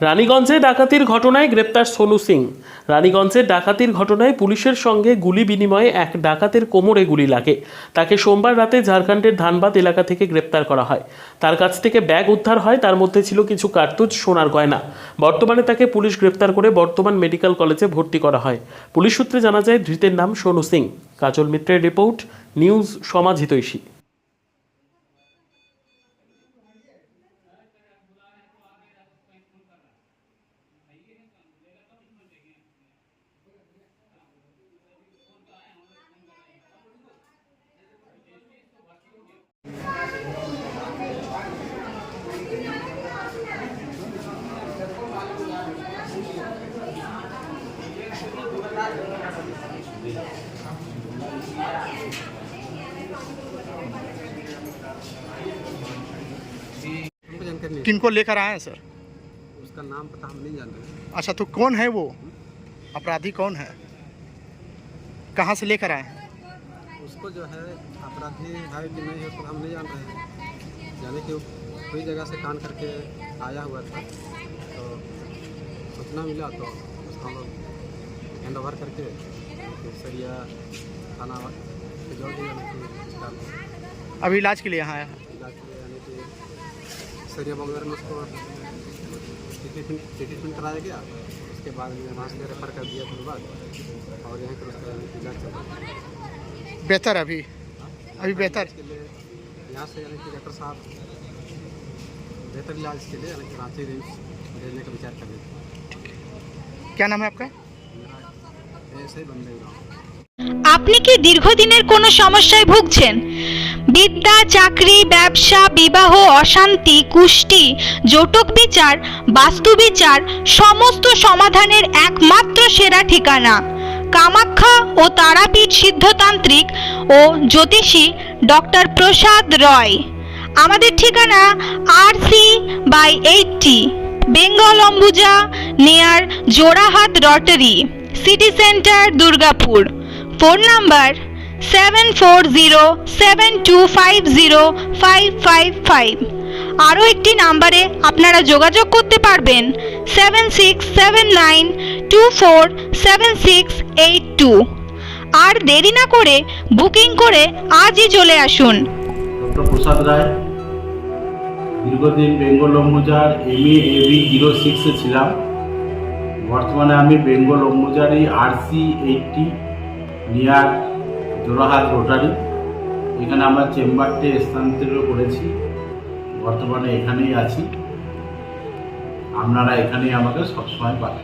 রানীগঞ্জে ডাকাতির ঘটনায় গ্রেপ্তার সোনু সিং। রানীগঞ্জে ডাকাতির ঘটনায় পুলিশের সঙ্গে গুলি বিনিময়ে এক ডাকাতের কোমরে গুলি লাগে। তাকে সোমবার রাতে ঝাড়খণ্ডের ধানবাদ এলাকা থেকে গ্রেপ্তার করা হয়। তার কাছ থেকে ব্যাগ উদ্ধার হয়, তার মধ্যে ছিল কিছু কার্তুজ, সোনার গয়না। বর্তমানে তাকে পুলিশ গ্রেপ্তার করে বর্তমান মেডিকেল কলেজে ভর্তি করা হয়। পুলিশ সূত্রে জানা যায়, ধৃতের নাম সোনু সিং। কাজল মিত্রের রিপোর্ট, নিউজ সমাজ হিতৈষী किनको लेकर आए हैं सर? उसका नाम पता हम नहीं जानते। अच्छा तो कौन है वो? अपराधी कौन है? कहाँ से लेकर आए हैं? उसको जो है अपराधी है कि नहीं है उसको हम नहीं जान रहे हैं। जाने कि वो कोई जगह से कान करके आया हुआ था तो सूचना मिला तो उसका हम लोग हैंड ओवर करके फिर सरिया थाना कि अभी इलाज के लिए यहाँ आया। इलाज के लिए यानी कि सरिया बगैर में उसको ट्रीटमेंट ट्रीटमेंट कराया गया उसके बाद में वहाँ से रेफर कर दिया फिर बाद और यहाँ पर उसका इलाज चल बेहतर अभी। अभी बेहतर। यहाँ से यानी कि डॉक्टर साहब बेहतर इलाज के लिए यानी कि रांची रिम्स भेजने का विचार कर रहे थे। क्या नाम है आपका? আপনি কি দীর্ঘদিনের কোনো সমস্যায় ভুগছেন? বিদ্যা, চাকরি, ব্যবসা, বিবাহ, অশান্তি, কুষ্টি জটক বিচার, বাস্তু বিচার, সমস্ত সমাধানের একমাত্র সেরা ঠিকানা। কামাখ্যা ও তারাপীঠ সিদ্ধতান্ত্রিক ও জ্যোতিষী ডক্টর প্রসাদ রয়। আমাদের ঠিকানা R C by eighty Bengal Ambuja near Jorahat rotary. City centre, Durgapur. Phone number seven four zero seven two five zero five five five আরও একটি নাম্বারে আপনারা যোগাযোগ করতে পারবেন seven six seven nine two four seven six eight two আর দেরি না করে বুকিং করে আজই চলে আসুন। প্রসাদ রায়, দীর্ঘদিন বেঙ্গল অম্বুজার এম এ জিরো সিক্সে ছিলাম। বর্তমানে আমি Bengal অম্বুজারি RC eighty near Jorahat rotary. এখানে আমার চেম্বারটি স্থানান্তরিত করেছি। বর্তমানে এখানেই আছি। আপনারা এখানেই আমাকে সবসময় পাবেন।